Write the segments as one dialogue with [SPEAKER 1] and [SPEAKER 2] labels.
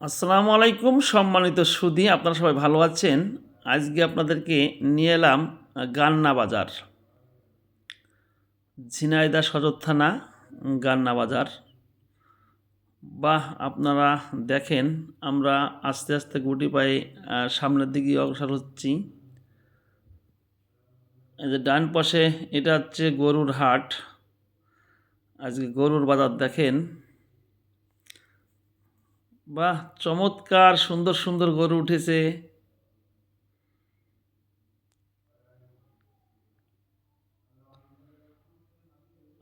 [SPEAKER 1] আসসালামু আলাইকুম, সম্মানিত সুধী, আপনারা সবাই ভালো আছেন? আজকে আপনাদেরকে নিয়ে এলাম গান্না বাজার। ঝিনাইদা সদর থানা, গান্না বাজার। বাহ, আপনারা দেখেন, আমরা আস্তে আস্তে গুটি পায়ে সামনের দিকে অগ্রসর হচ্ছি। যে ডান পাশে, এটা হচ্ছে গরুর হাট। আজকে গরুর বাজার দেখেন বাহ, চমৎকার, সুন্দর সুন্দর গরু উঠেছে।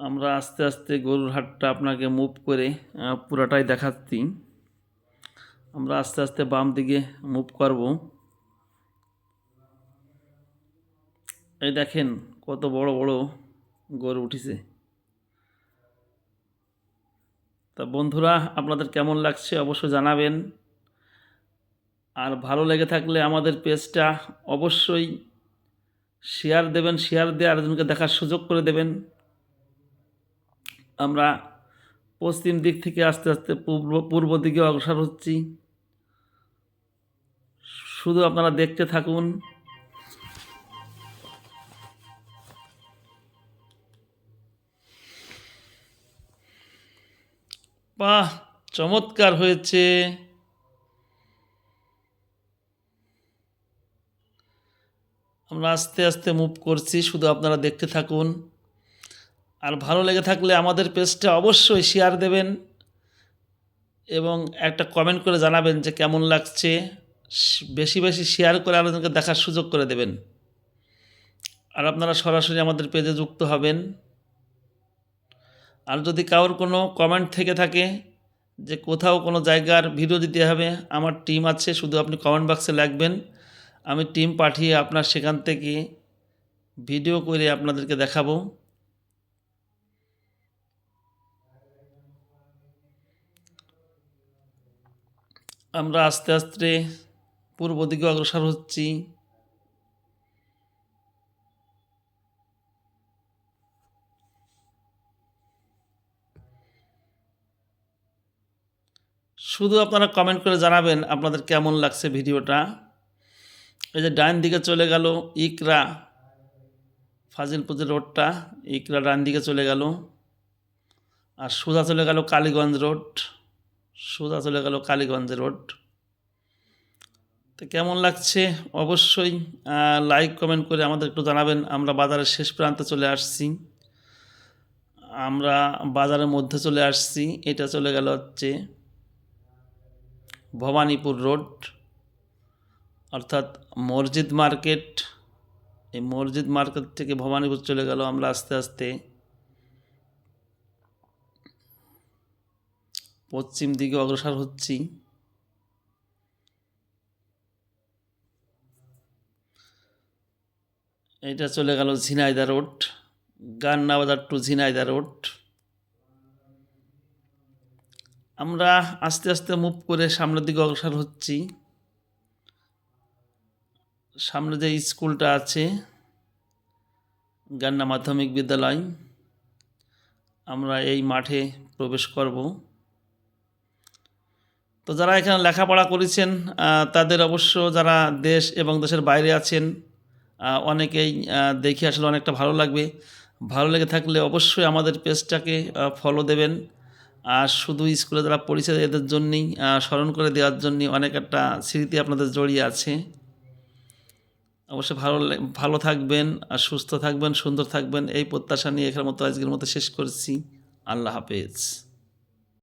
[SPEAKER 1] আমরা আস্তে আস্তে গরুর হাটটা আপনাকে মুভ করে পুরাটাই দেখাচ্ছি। আমরা আস্তে আস্তে বাম দিকে মুভ করব। এই দেখেন, কত বড় বড় গরু উঠেছে। তা বন্ধুরা, আপনাদের কেমন লাগছে অবশ্যই জানাবেন। আর ভালো লেগে থাকলে আমাদের পেজটা অবশ্যই শেয়ার দেবেন শেয়ার দিয়ে আরেকজনকে দেখার সুযোগ করে দেবেন। আমরা পশ্চিম দিক থেকে আস্তে আস্তে পূর্ব পূর্ব দিকে অগ্রসর হচ্ছি। শুধু আপনারা দেখতে থাকুন। বাহ, চমৎকার হয়েছে। আমরা আস্তে আস্তে মুভ করছি, শুধু আপনারা দেখতে থাকুন। আর ভালো লেগে থাকলে আমাদের পেজটা অবশ্যই শেয়ার দেবেন এবং একটা কমেন্ট করে জানাবেন যে কেমন লাগছে। বেশি বেশি শেয়ার করে আলোচনাকে দেখার সুযোগ করে দেবেন। আর আপনারা সরাসরি আমাদের পেজে যুক্ত হবেন। আর যদি কারোর কোনো কমেন্ট থেকে থাকে যে কোথাও কোনো জায়গার ভিডিও দিতে হবে, আমার টিম আছে, শুধু আপনি কমেন্ট বক্সে লাগবেন। আমি টিম পাঠিয়ে আপনার সেখান থেকে ভিডিও করে আপনাদেরকে দেখাবো। আমরা আস্তে আস্তে পূর্ব দিকে অগ্রসর হচ্ছি। শুধু আপনারা কমেন্ট করে জানাবেন আপনাদের কেমন লাগছে ভিডিওটা। এই যে ডান দিকে চলে গেল ইকরা ফাজিলপুজের রোডটা, ইকরা ডান দিকে চলে গেল। আর সোজা চলে গেল কালীগঞ্জ রোড, সোজা চলে গেল কালীগঞ্জ রোড। তো কেমন লাগছে? অবশ্যই লাইক কমেন্ট করে আমাদের একটু জানাবেন। আমরা বাজারের শেষ প্রান্তে চলে আসছি। আমরা বাজারের মধ্যে চলে আসছি। এটা চলে গেল হচ্ছে ভবানীপুর রোড, অর্থাৎ মসজিদ মার্কেট। এই মসজিদ মার্কেট থেকে ভবানীপুর চলে গেল আমরা আস্তে আস্তে। পশ্চিম দিকে অগ্রসর হচ্ছি। এটা চলে গেল Jhenaidah road, Gannabazar to Jhenaidah road. আমরা আস্তে আস্তে মুভ করে সামনের দিকে অগ্রসর হচ্ছি। সামনে যে স্কুলটা আছে, গান্না মাধ্যমিক বিদ্যালয়, আমরা এই মাঠে প্রবেশ করব। তো যারা এখানে লেখাপড়া করেছেন তাদের অবশ্য যারা দেশ এবং দেশের বাইরে আছেন অনেকেই দেখে আসলে অনেকটা ভালো লাগবে। ভালো লেগে থাকলে অবশ্যই আমাদের পেজটাকে ফলো দেবেন। আর শুধু স্কুলে যারা পরিচয় এদের জন্যেই স্মরণ করে দেওয়ার জন্যই অনেক একটা স্মৃতি আপনাদের জড়িয়ে আছে। অবশ্যই ভালো ভালো থাকবেন আর সুস্থ থাকবেন, সুন্দর থাকবেন, এই প্রত্যাশা নিয়ে এখানের মতো আজকের মতো শেষ করছি। আল্লাহ হাফেজ।